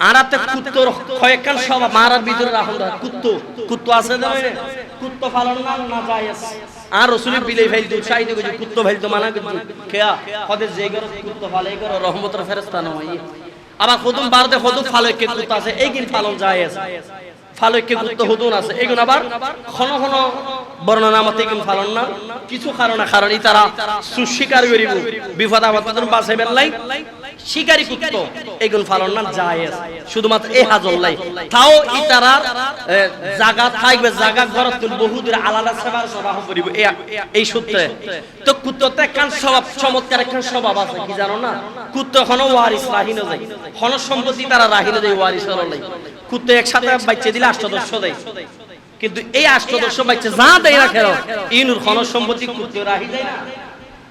আরাতে কুত্তর কয়েকখান সব মারার ভিতরে রাখুন কুত্তো কুত্তো আছে না? কুত্তো পালন না না যায় আর ফেল দু চাইতে গেছে কুত্তো ফেল তো মানা কিন্তু খেয়া, কদে যে গর কুত্তো ফালে গর রহমতের ফেরেশতা নয় আবার কদম বারতে কদম ফালে কে কুত্তো আছে, এই কিন পালন যায় ফালে কে কুত্তো হুদুন আছে এগুন আবার বর্ণনা মতে ফালন না। কিছু কারণে কারণ ই তারা সুস্বীকার করিব। বিপদ আপদ বাঁচাইবেন শিকারি কুত্ত এগুন ফালন না জায়েজ। শুধুমাত্র এই হাজল্লাই। তাও ইতারার থাকবে তুল বহুদূর আলাদা সেবার সবাহ করিব। এই- সূত্রে। তো কুত্ততে একখান স্বভাব চমৎকার একখান স্বভাব আছে কি জানো না? কুত্ত এখনও ওয়ারিস রাহিনো যায়। খন সম্পত্তি তারা রাহিনো যায় ওয়ারিস কুত্ত একসাথে বাচ্চা দিলে আষ্টদর্শ দেয়। কিন্তু এই আষ্টদর্শ বাচ্চা যা দেয় না খেলো ইনুর খন সম্পত্তি কুত্ত রাহি যায় না।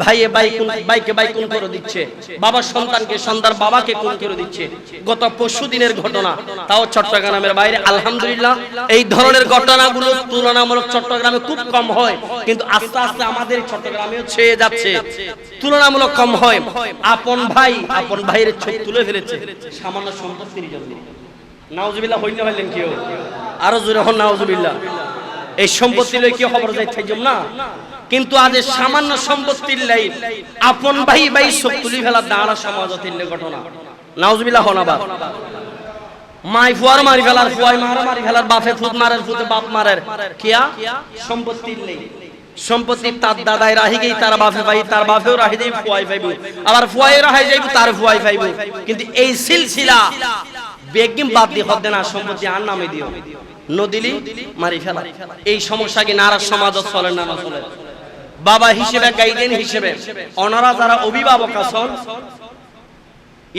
ভাইয়ে ভাই কোন ভাইকে ভাই কোন করে দিচ্ছে? বাবা সন্তানকে, সন্তান বাবাকে কোন করে দিচ্ছে? গত পরশু দিনের ঘটনা, তাও চট্টগ্রামের বাইরে। আলহামদুলিল্লাহ, এই ধরনের ঘটনাগুলো তুলনামূলক চট্টগ্রামে খুব কম হয়, কিন্তু আস্তে আস্তে আমাদের চট্টগ্রামেও ছেয়ে যাচ্ছে। তুলনামূলক কম হয়। আপন ভাই, আপন ভাইয়ের চোখ তুলে ফেলেছে। সামান্য সম্পত্তির জন্য নাউজুবিল্লাহ হইন না হইলেন কেউ আরও জোরে হন, নাউজুবিল্লাহ। এই সম্পত্তি লই কি খবর যাই না? কিন্তু আজ সামান্য সম্পত্তির লাই আপন ভাই ভাই সব তুলি ফেলা দাঁড়া সমাজতির ঘটনা। নাউজুবিল্লাহ হন আবার। মাই ফুয়ার মারি ফেলার, ফুয়াই মার মারি ফেলার, বাপে ফুট মারের ফুটে বাপ মারের। কিয়া? সম্পত্তির লাই। সম্পত্তি তার দাদাই রাহি গেই, তার বাপে ভাই, তার বাপেও রাহি দেই, ফুয়াই পাইব আবার ফুয়াই রাহি যাইব, তার ফুয়াই পাইব কিন্তু এই সিলসিলা বেগিম বাদ দিয়ে হদ্দে না সম্পত্তি আর নামে দিও। নদিলি মারি ফেলা। এই সমস্যা কি নারাজ সমাজ চলে না না চলে? বাবা হিসেবে, গাইডেন হিসেবে। ওনারা যারা অভিভাবক আছেন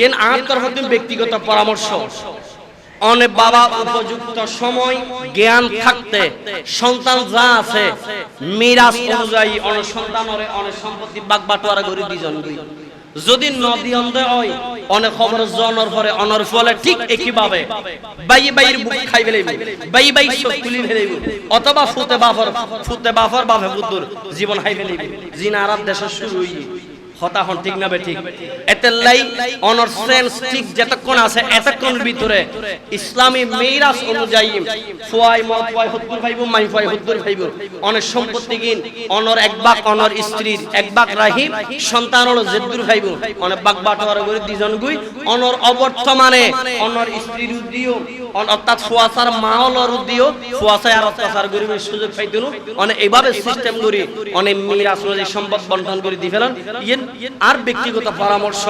এন তরফ থেকে ব্যক্তিগত পরামর্শ। অনেক বাবা উপযুক্ত সময়, জ্ঞান থাকতে, সন্তান যা আছে, মিরাজ অনুযায়ী অনেক সন্তান অনেক সম্পত্তি বাগবাটোয়ারা করে দুজন দুই যদি নদী অন্ধ হয়, অনেক খবর জনর পরে অনর ফলে ঠিক একই ভাবে বাই বাইর বুক খাই ফেলাইব বাই বাই সব তুলি ফেলাইব অথবা ফুতে বাফর ফুতে বাফর বাফে বুদ্ধুর জীবন খাই ফেলাইব জিনা আরব দেশের শুরু হইয়ে হতা হন ঠিক না বে ঠিক? এতে লাই অনর সেন্স ঠিক যতক্ষণ আছে এতক্ষণ ভিতরে। ইসলামী মেইরাস অনুযায়ী ফুয়াই মত ফুয়াই হুদ্দুর ভাইব মাই ফুয়াই হুদ্দুর ভাইব। অনেক সম্পত্তি গিন অনর এক বাক অনর স্ত্রীর এক বাক রাহিব সন্তান হলো জেদ্দুর ভাইব। অনেক বাক বাটোয়ারা করে দুজন গুই অনর অবর্তমানে অনর স্ত্রীর অন- অর্থাৎ ফুয়াসার মা হলর উদ্দিও ফুয়াসায় আর অত্যাচার করিবে সুযোগ পাইতেন। অনেক এইভাবে সিস্টেম অনেক সম্পদ বন্টন করে দি ফেলেন। আর ব্যক্তিগত পরামর্শ,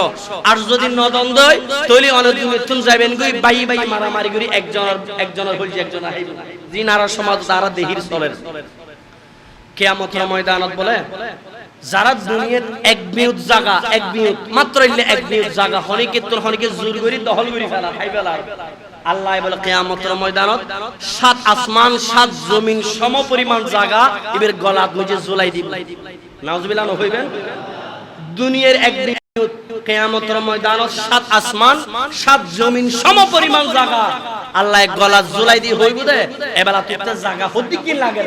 আর যদি নদন্দ হয়, তৈলি অনেক মিথুন যাবেন বাই বাই মারামারি করি, একজনের একজনের হইছে একজন আইব জি নারা সমাজ তারা দেহির কেয়ামতের ময়দানত বলে যারা দুনিয়ার এক মিনিট জায়গা এক মিনিট মাত্র ইল্লে এক মিনিট জায়গা হনিকে তোর হনিকে জোর করি দখল করি ফেলা খাই ফেলার। আল্লাহ বলে কেয়ামতের ময়দানত সাত আসমান, সাত জমিন সম পরিমাণ জায়গা এবার গলাত মুজে জুলাই দিব। নাউজুবিল্লাহ হইবেন? দুনিয়ার এক মিনিট কেয়ামতের ময়দানত সাত আসমান, সাত জমিন সম পরিমাণ জায়গা আল্লাহ গলা জুলাই দি হইব দে। এবেলা তুই জায়গা হতে কি লাগে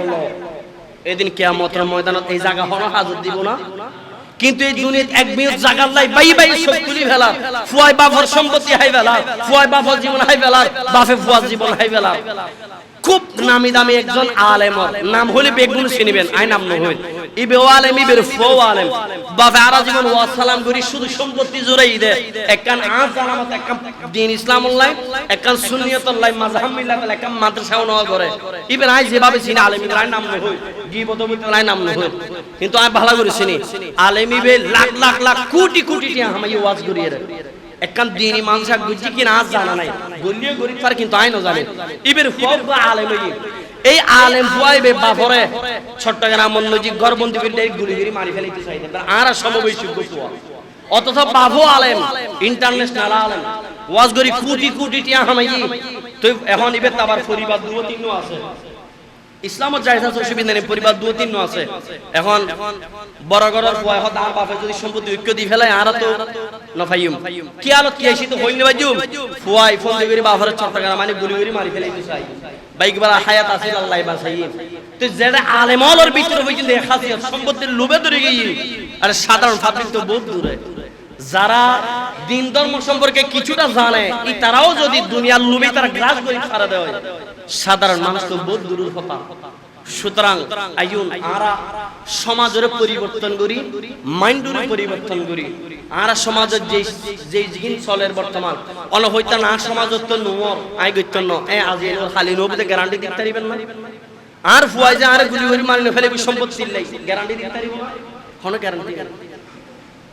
এদিন কেয়ামতের ময়দানত এই জায়গা হন হাজত দিব না। কিন্তু এই দুনিয়াত এক মিনিট জাগার লাই বাই বাই সব তুলি ফেলা। ফুয়াই বাফর সম্পত্তি হাই ফেলা। ফুয়াই বাফর জীবন হাই ফেলা। বাফে ফুয়ার জীবন হাই ফেলা। খুব নামি দামি একজন আলেম নাম হলে বেগুন চিনিবেন, আই নাম নহই ইবে আলেম ফো আলেম বাফে আরা জীবন ওয়া সালাম শুধু সম্পত্তি জোরাই দে। একখান আজ আলামত একখান দিন ইসলাম উল্লাই একখান সুন্নিয়ত মাযহাব একখান মাদ্রাসা করে। ইবেন আই যেভাবে চিনি, আলেম আই নাম আই নাম কিন্তু আমি ভালো করে চিনি। আলেম ইবে লাখ লাখ লাখ, কোটি কোটি টিয়া হামাই ওয়াজ করিয়ে রে একখান দিনী মানুষ গুজি কি না জানা নাই। গলিয়ে গরিব তার কিন্তু আইনও জানে ইবের ফব আলেম এই আলেম ফুয়াইবে বাপরে চট্টগ্রাম মন্নজি গরবন্দি করলে গুলি গুলি মারি ফেলাইতে চাইতে আর সমবয়সী ফুয়া অথচ বাবু আলেম ইন্টারন্যাশনাল আলেম। ওয়াজ গরি কোটি কোটি টিয়া হামাই তুই এখন ইবে তাবার পরিবার দুও তিনও আছে। ইসলামত পরিবার তিন আছে। এখন বড় হত আর বাপে যদি সম্পত্তি ঐক্য দি আর তো নফাইম কি আলো কি আইছি তো ফুয়াই, ফোন চট্টগ্রাম মানে গুলি গুলি মারি বাইক বালা হায়াত আছে, আল্লাহ বাসাই তো যেটা আলেমলর হইছে সম্পত্তির লোভে ধরে আর সাধারণ তো বহুত দূরে। যারা দিন ধর্ম সম্পর্কে কিছুটা জানে তারাও যদি দুনিয়ার লোভে তারা গ্রাস করে ছাড়া দেয়। সাধারণ মানুষ তো বহুত দূরের কথা। সুতরাং আইউন আরা সমাজের পরিবর্তন করি, মাইন্ডের পরিবর্তন করি। আরা সমাজের যে যে জিন চলের বর্তমান অন হইতা না সমাজত তো নোর আই ন। এ, আজি খালি নবতে গ্যারান্টি দিতে পারিবেন না? আর ফুয়াই যে আরে গুলি গুলি মারনে ফেলে সম্পত্তি লাই? গ্যারান্টি দিতে পারিব কোনো গ্যারান্টি